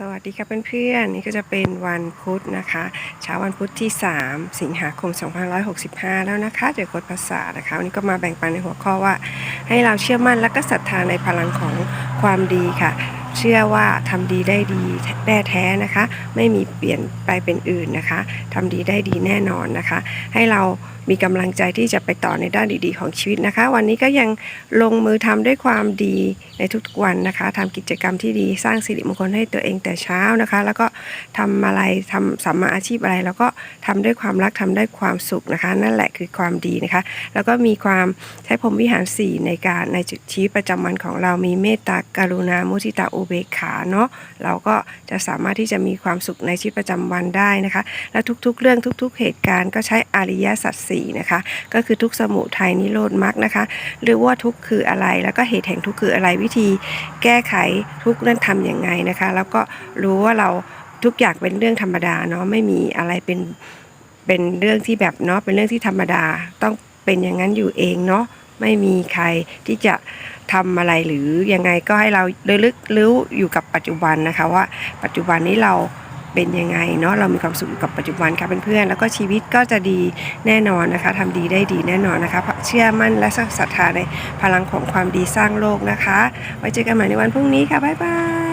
สวัสดีครับเพื่อนๆนี่ก็จะเป็นวันพุธนะคะเช้าวันพุธที่ 3 สิงหาคม 2565 แล้วนะคะเดี๋ยวกดภาษานะคะวันนี้ก็มาแบ่งปันในหัวข้อว่า ให้เราเชื่อมั่นและก็ศรัทธาในพลังของความดีค่ะ ชื่อว่าทำดีได้ดีแน่แท้นะคะ ไม่มีเปลี่ยนไปเป็นอื่นนะคะทำดีได้ดีแน่นอนนะคะ ให้เรามีกำลังใจที่จะไปต่อในด้านดีๆ ของชีวิตนะคะ วันนี้ก็ยังลงมือทำด้วยความดีในทุกๆวันนะคะทำกิจกรรมที่ดีสร้างสิริมงคลให้ตัวเองแต่เช้านะคะ แล้วก็ทำอะไรทำสัมมาอาชีพอะไร แล้วก็ทำด้วยความรักทำด้วยความสุขนะคะ นั่นแหละคือความดีนะคะ แล้วก็มีความใช้พรมวิหารสีในการในจุดชีวิตประจำวันของเรามีเมตตากรุณามุทิตาอุเบกขาเนาะเราก็จะสามารถที่จะมีความสุขในชีวิตประจำวันได้นะคะ และทุกๆ เรื่องทุก ๆ เหตุการณ์ก็ใช้อริยสัจสี่นะคะ ก็คือทุกสมุทัยนิโรธมรรคนะคะ หรือว่าทุกคืออะไรแล้วก็เหตุแห่งทุกคืออะไรวิธี แก้ไขทุกนั้นทำอย่างไงนะคะ แล้วก็รู้ว่าเราทุกอย่างเป็นเรื่องธรรมดาเนาะไม่มีอะไรเป็นเป็นเรื่องที่แบบเนาะเป็นเรื่องที่ธรรมดาต้องเป็นอย่างนั้นอยู่เองเนาะ ไม่มีใครที่จะทำอะไรหรือยังไงก็ให้เราระลึกรู้อยู่กับปัจจุบันนะคะว่าปัจจุบันนี้เราเป็นยังไงเนาะเรามีความสุขกับปัจจุบันค่ะเพื่อนๆแล้วก็ชีวิตก็จะดีแน่นอนนะคะทำดีได้ดีแน่นอนนะคะเพราะเชื่อมั่นและศรัทธาในพลังของความดีสร้างโลกนะคะ ไว้เจอกันใหม่ในวันพรุ่งนี้ค่ะบ๊ายบาย